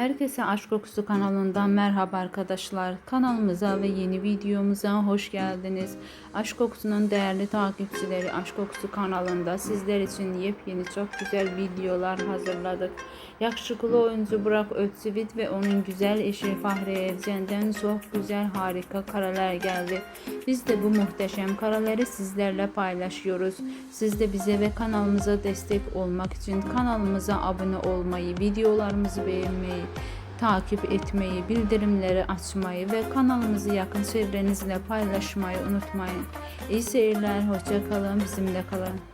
Herkese Aşk Kokusu kanalından merhaba arkadaşlar. Kanalımıza ve yeni videomuza hoş geldiniz. Aşk Kokusu'nun değerli takipçileri Aşk Kokusu kanalında sizler için yepyeni çok güzel videolar hazırladık. Yakışıklı oyuncu Burak Özçivit ve onun güzel eşi Fahriye Evcen'den çok güzel harika kareler geldi. Biz de bu muhteşem kareleri sizlerle paylaşıyoruz. Siz de bize ve kanalımıza destek olmak için kanalımıza abone olmayı, videolarımızı beğenmeyi, takip etmeyi, bildirimleri açmayı ve kanalımızı yakın çevrenizle paylaşmayı unutmayın. İyi seyirler, hoşça kalın, bizimle kalın.